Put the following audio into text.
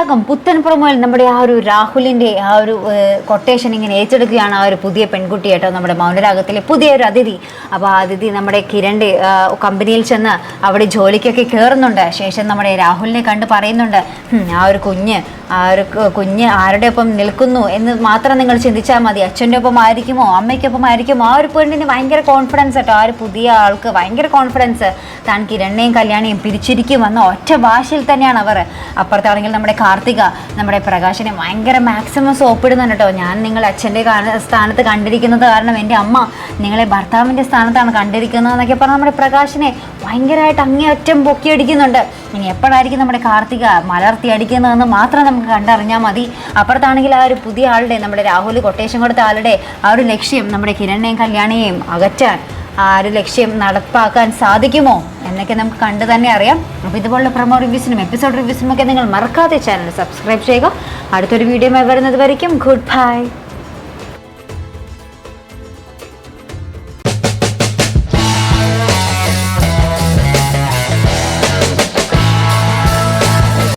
മൗനരാഗം പുത്തൻ പ്രൊമോയിൽ നമ്മുടെ ആ ഒരു രാഹുലിന്റെ ആ ഒരു കൊട്ടേഷൻ ഇങ്ങനെ ഏറ്റെടുക്കുകയാണ് ആ ഒരു പുതിയ പെൺകുട്ടി കേട്ടോ നമ്മുടെ മൗനരാഗത്തിലെ പുതിയൊരു അതിഥി. അപ്പോൾ ആ അതിഥി നമ്മുടെ കിരണ്ട് കമ്പനിയിൽ ചെന്ന് അവിടെ ജോലിക്കൊക്കെ കയറുന്നുണ്ട് ശേഷം നമ്മുടെ രാഹുലിനെ കണ്ട് പറയുന്നുണ്ട് ആ ഒരു കുഞ്ഞ് ആ ഒരു കുഞ്ഞ് ആരുടെ ഒപ്പം നിൽക്കുന്നു? എന്ന് മാത്രം നിങ്ങൾ ചിന്തിച്ചാൽ മതി. അച്ഛന്റെ ഒപ്പം ആയിരിക്കുമോ അമ്മയ്ക്കൊപ്പം ആയിരിക്കുമോ? ആ ഒരു പെണ്ണിന് ഭയങ്കര കോൺഫിഡൻസ് കേട്ടോ. ആ ഒരു പുതിയ ആൾക്ക് ഭയങ്കര കോൺഫിഡൻസ് താൻ കിരണ്ണയും കല്യാണിയും പിരിച്ചിരിക്കുമെന്ന ഒറ്റ ഭാഷയിൽ തന്നെയാണ് അവർ. അപ്പുറത്താണെങ്കിൽ നമ്മുടെ കാർത്തിക നമ്മുടെ പ്രകാശിനെ ഭയങ്കര മാക്സിമം സോപ്പിടുന്നുണ്ട് കേട്ടോ. ഞാൻ നിങ്ങൾ അച്ഛന്റെ സ്ഥാനത്ത് കണ്ടിരിക്കുന്നത് കാരണം എന്റെ അമ്മ നിങ്ങളെ ഭർത്താവിന്റെ സ്ഥാനത്താണ് കണ്ടിരിക്കുന്നത് എന്നൊക്കെ പറഞ്ഞ് നമ്മുടെ പ്രകാശിനെ ഭയങ്കരമായിട്ട് അങ്ങേയറ്റം പൊക്കിയടിക്കുന്നുണ്ട്. ഇനി എപ്പോഴായിരിക്കും നമ്മുടെ കാർത്തിക മലർത്തി അടിക്കുന്നതെന്ന് മാത്രം നമുക്ക് കണ്ടറിഞ്ഞാൽ മതി. അപ്പുറത്താണെങ്കിൽ ആ ഒരു പുതിയ ആളുടെ നമ്മുടെ രാഹുൽ കൊട്ടേഷൻ കൊടുത്ത ആളുടെ ആ ഒരു ലക്ഷ്യം നമ്മുടെ കിരണിനെയും കല്യാണിയെയും അകറ്റാൻ ആ ഒരു ലക്ഷ്യം നടപ്പാക്കാൻ സാധിക്കുമോ എന്നൊക്കെ നമുക്ക് കണ്ടു തന്നെ അറിയാം. അപ്പോൾ ഇതുപോലുള്ള പ്രൊമോ റിവ്യൂസിനും എപ്പിസോഡ് റിവ്യൂസിനും ഒക്കെ നിങ്ങൾ മറക്കാതെ ചാനൽ സബ്സ്ക്രൈബ് ചെയ്യുക. അടുത്തൊരു വീഡിയോ വരുന്നത് വരയ്ക്കും. Good bye